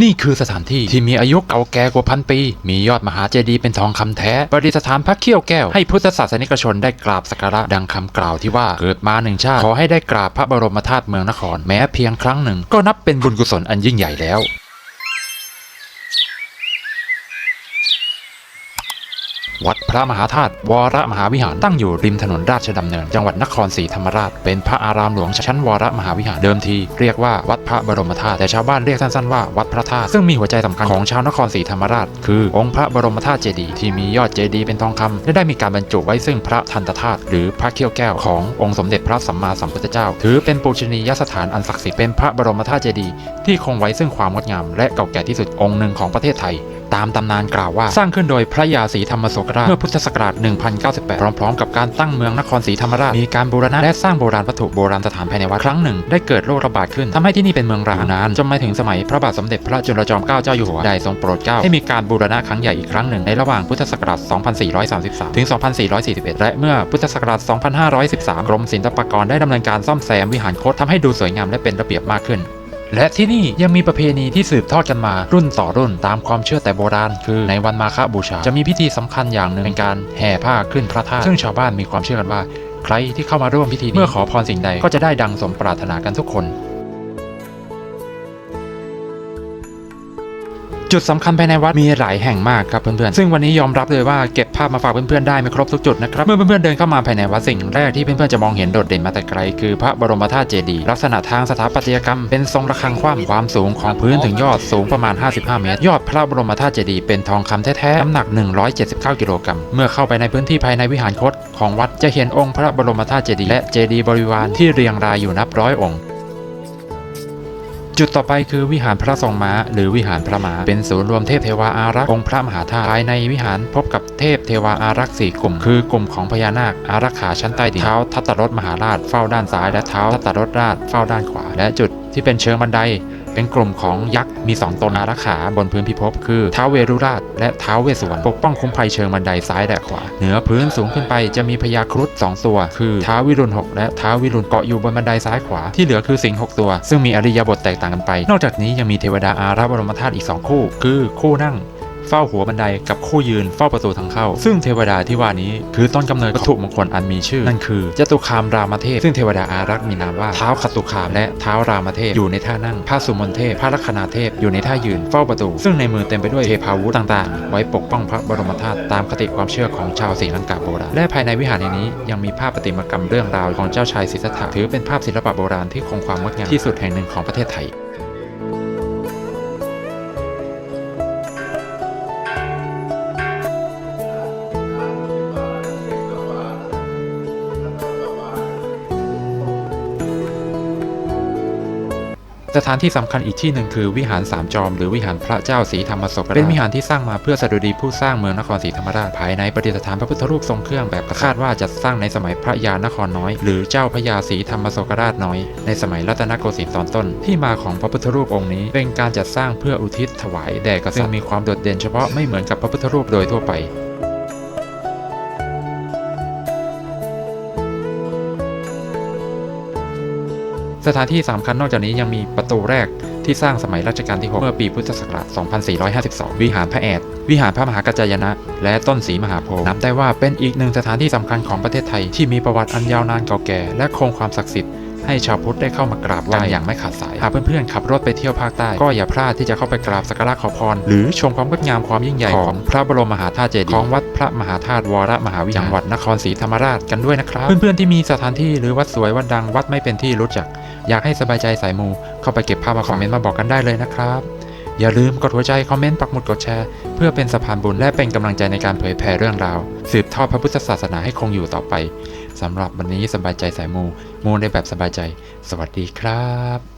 นี่คือสถานที่ที่มีอายุเก่าแก่กว่าพันปี มียอดมหาเจดีย์เป็นทองคำแท้ ประดิษฐานพระเขี้ยวแก้ว ให้พุทธศาสนิกชนได้กราบสักการะดังคำกล่าวที่ว่าเกิดมาหนึ่งชาติ ขอให้ได้กราบพระบรมธาตุเมืองนคร แม้เพียงครั้งหนึ่ง ก็นับเป็นบุญกุศลอันยิ่งใหญ่แล้ว วัดพระมหาธาตุวรมหาวิหารตั้งอยู่ริมถนนราชดำเนิน จังหวัดนครศรีธรรมราช เป็นพระอารามหลวงชั้นวรมหาวิหารเดิมทีเรียกว่าวัดพระบรมธาตุแต่ชาวบ้านเรียกสั้นๆว่าวัดพระธาตุซึ่งมีหัวใจสำคัญของชาวนครศรีธรรมราช คือองค์พระบรมธาตุเจดีย์ที่มียอดเจดีย์เป็นทองคำและได้มีการบรรจุไว้ซึ่งพระทันตธาตุหรือพระเขี้ยวแก้วขององค์สมเด็จพระสัมมาสัมพุทธเจ้า ถือเป็นปูชนียสถานอันศักดิ์สิทธิ์เป็นพระบรมธาตุเจดีย์ที่คงไว้ซึ่งความงดงามและเก่าแก่ที่สุดองค์หนึ่งของประเทศไทย ตามตำนานกล่าวว่า สร้างขึ้นโดยพระยาศรีธรรมโศกราชเมื่อพุทธศักราช 1098 พร้อมๆ กับการตั้งเมืองนครศรีธรรมราชมีการบูรณะและสร้างโบราณวัตถุโบราณสถานภายในวัดครั้งหนึ่ง ได้เกิดโรคระบาดขึ้นทำให้ที่นี่เป็นเมืองร้างนานจนมาถึงสมัยพระบาทสมเด็จพระจุลจอมเกล้าเจ้าอยู่หัวได้ทรงโปรดเกล้าให้มีการบูรณะครั้งใหญ่อีกครั้งหนึ่งในระหว่างพุทธศักราช 2433 ถึง 2441 และเมื่อพุทธศักราช 2513 กรมศิลปากรได้ดำเนินการซ่อมแซมวิหารคตทำให้ดูสวยงามและเป็นระเบียบมากขึ้น และที่นี่ยังมีประเพณีที่สืบทอดกันมารุ่นต่อรุ่นตามความเชื่อแต่โบราณ คือในวันมาฆบูชา จะมีพิธีสำคัญอย่างหนึ่งเป็นการแห่ผ้าขึ้นพระธาตุซึ่งชาวบ้านมีความเชื่อกันว่า ใครที่เข้ามาร่วมพิธีเมื่อขอพรสิ่งใดก็จะได้ดังสมปรารถนากันทุกคน จุดสำคัญภายในวัดมีหลายแห่งมากครับเพื่อนๆ ซึ่งวันนี้ยอมรับเลยว่าเก็บภาพมาฝากเพื่อนๆได้ไม่ครบทุกจุดนะครับ เมื่อเพื่อนๆเดินเข้ามาภายในวัดสิ่งแรกที่เพื่อนๆจะมองเห็นโดดเด่นมาแต่ไกลคือพระบรมธาตุเจดีย์ลักษณะทางสถาปัตยกรรมเป็นทรงระฆังคว่ำความสูงของพื้นถึงยอดสูงประมาณ 55 เมตร ยอดพระบรมธาตุเจดีย์เป็นทองคำแท้ๆน้ำหนัก 179 กิโลกรัมเมื่อเข้าไปในพื้นที่ภายในวิหารคตของวัดจะเห็นองค์พระบรมธาตุเจดีย์และเจดีย์บริวารที่เรียงรายอยู่นับร้อยองค์ จุดต่อไปคือวิหารพระทรงม้า หรือวิหารพระม้าเป็นศูนย์รวมเทพเทวาอารักษ์องค์พระมหาธาตุภายในวิหารพบกับเทพเทวาอารักษ์สี่กลุ่ม คือกลุ่มของพญานาคอารักขาชั้นใต้ดินเท้าทัตตรถมหาราชเฝ้าด้านซ้ายและเท้าทัตตรถราชเฝ้าด้านขวา และจุดที่เป็นเชิงบันได เป็นกลุ่มของยักษ์มี2ตนอารักขาบนพื้นพิภพคือท้าวเวรุราช และท้าวเวสสวรรณปกป้องคุ้มภัยเชิงบันไดซ้ายและขวา เหนือพื้นสูงขึ้นไปจะมีพญาครุฑสองตัว คือท้าววิรุณหกและท้าววิรุณเกาะอยู่บนบันไดซ้ายขวา ที่เหลือคือสิงห์หกตัว ซึ่งมีอริยบทแตกต่างกันไป นอกจากนี้ยังมีเทวดาอาราบรมธาตุอีก 2 คู่ คือคู่นั่ง เฝ้าหัวบันไดกับคู่ยืนเฝ้าประตูทางเข้า ซึ่งเทวดาที่ว่านี้คือต้นกำเนิดวัตถุมงคลอันมีชื่อ นั่นคือจตุคามรามเทพ ซึ่งเทวดาอารักษ์มีนามว่าเท้าคตุคามและเท้ารามเทพอยู่ในท่านั่งพระสุมนเทพพระลัคนาเทพอยู่ในท่ายืนเฝ้าประตู ซึ่งในมือเต็มไปด้วยเทพาวุธต่างๆ ไว้ปกป้องพระบรมธาตุตามคติความเชื่อของชาวศรีลังกาโบราณและภายในวิหารแห่งนี้ยังมีภาพประติมากรรมเรื่องราวของเจ้าชายสิทธัตถะถือเป็นภาพศิลปะโบราณที่คงความงดงามที่สุดแห่งหนึ่งของประเทศไทย สถานที่สำคัญอีกที่หนึ่งคือวิหารสามจอมหรือวิหารพระเจ้าศรีธรรมศกเป็นวิหารที่สร้างมาเพื่อสดุดีผู้สร้างเมืองนครศรีธรรมราชภายในประดิษฐานพระพุทธรูปทรงเครื่องแบบคาดว่าจะสร้างในสมัยพระยานครน้อย หรือเจ้าพระยาศรีธรรมศกราชน้อย ในสมัยรัตนโกสินทร์ตอนต้น ที่มาของพระพุทธรูปองค์นี้ เป็นการจัดสร้างเพื่ออุทิศถวายแด่กษัตริย์มีความโดดเด่นเฉพาะไม่เหมือนกับพระพุทธรูปโดยทั่วไป สถานที่สำคัญนอกจากนี้ยังมีประตูแรกที่สร้างสมัยรัชกาลที่ 6 เมื่อปีพุทธศักราช 2452 วิหารพระแอด วิหารพระมหากัจจายนะ และต้นสีมหาโพธิ์นับได้ว่าเป็นอีกหนึ่งสถานที่สำคัญของประเทศไทยที่มีประวัติอันยาวนานเก่าแก่ และคงความศักดิ์สิทธิ์ให้ชาวพุทธได้เข้ามากราบไหว้อย่างไม่ขาดสาย หากเพื่อนๆขับรถไปเที่ยวภาคใต้ ก็อย่าพลาดที่จะเข้าไปกราบสักการะขอพร หรือชมความงดงามความยิ่งใหญ่ของพระบรมมหาธาตุเจดีย์ของวัดพระมหาธาตุวรมหาวิหารจังหวัดนครศรีธรรมราชกันด้วยนะครับ เพื่อนๆที่มีสถานที่หรือวัดสวยวัดดังวัดไม่เป็นที่รู้จัก อยากให้สบายใจสายมูเข้าไปเก็บภาพมาคอมเมนต์มาบอกกันได้เลยนะครับ อย่าลืมกดหัวใจคอมเมนต์ปักหมุดกดแชร์ เพื่อเป็นสะพานบุญและเป็นกำลังใจในการเผยแผ่เรื่องราว สืบทอดพระพุทธศาสนาให้คงอยู่ต่อไปสำหรับวันนี้สบายใจสายมูมูในแบบสบายใจ สวัสดีครับ